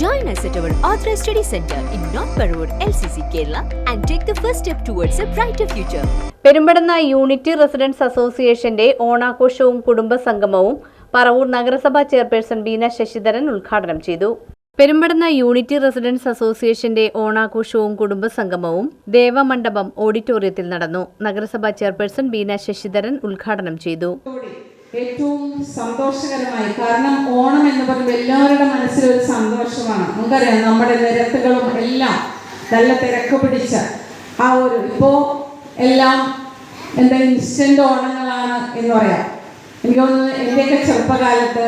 Join us at our Authorized Study Center in North Parur, LCC, Kerala, and take the first step towards a brighter future. Perumpadanna unity residence അസോസിയേഷന്റെ ഓണാഘോഷവും കുടുംബസംഗമവും പറവൂർ നഗരസഭാ chairperson Beena Sasidharan ഉദ്ഘാടനം ചെയ്തു. Perumpadanna unity residence അസോസിയേഷന്റെ ഓണാഘോഷവും കുടുംബസംഗമവും ദേവമണ്ഡപം ഓഡിറ്റോറിയത്തിൽ നടന്നു. നഗരസഭാ ചെയർപേഴ്സൺ ബീന ശശിധരൻ ഉദ്ഘാടനം ചെയ്തു. ഏറ്റവും സന്തോഷകരമായി. കാരണം ഓണം എന്ന് പറയുമ്പോൾ എല്ലാവരുടെ മനസ്സിലൊരു സന്തോഷമാണ്. നമുക്കറിയാം നമ്മുടെ നിരത്തുകളും എല്ലാം നല്ല തിരക്ക് പിടിച്ച ആ ഒരു ഇപ്പോൾ എല്ലാം എന്താ ഇൻസ്റ്റന്റ് ഓണങ്ങളാണ് എന്ന് പറയാം. എനിക്ക് തോന്നുന്നു എന്റെയൊക്കെ ചെറുപ്പകാലത്ത്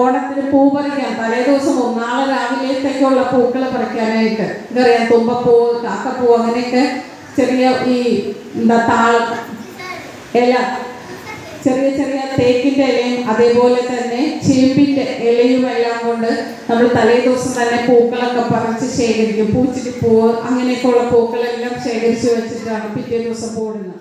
ഓണത്തിന് പൂ പറിക്കാൻ തലേ ദിവസം നാളെ രാവിലത്തേക്കുള്ള പൂക്കൾ പറിക്കാനായിട്ട്. എന്തറിയാം തുമ്പപ്പൂ കാക്കപ്പൂ അങ്ങനെയൊക്കെ ചെറിയ ഈ എന്താ താളം ഇല ചെറിയ ചെറിയ തേക്കിന്റെ ഇലയും അതേപോലെ തന്നെ ചേമ്പിന്റെ ഇലയും എല്ലാം കൊണ്ട് നമ്മൾ തലേ ദിവസം തന്നെ പൂക്കളൊക്കെ പറിച്ച് ശേഖരിക്കും. പൂച്ചിട്ട് പൂവ് അങ്ങനെയൊക്കെയുള്ള പൂക്കളെല്ലാം ശേഖരിച്ചു വെച്ചിട്ടാണ് പിറ്റേ ദിവസം പോടുന്നത്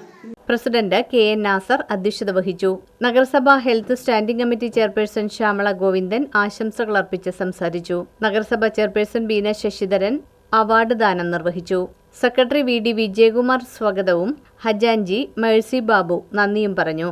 പ്രസിഡന്റ് കെ എൻ നാസർ അധ്യക്ഷത വഹിച്ചു. നഗരസഭാ health standing committee chairperson Shyamala Govindan ആശംസകൾ അർപ്പിച്ച് സംസാരിച്ചു. നഗരസഭാ ചെയർപേഴ്സൺ ബീന ശശിധരൻ അവാർഡ് ദാനം നിർവഹിച്ചു. സെക്രട്ടറി വി ഡി വിജയകുമാർ സ്വാഗതവും. ഹജാൻജി മേഴ്സി ബാബു നന്ദിയും പറഞ്ഞു.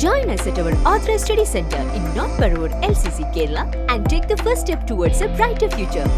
Join us at our Authorized Study Center in North Parur, LCC, Kerala, and take the first step towards a brighter future.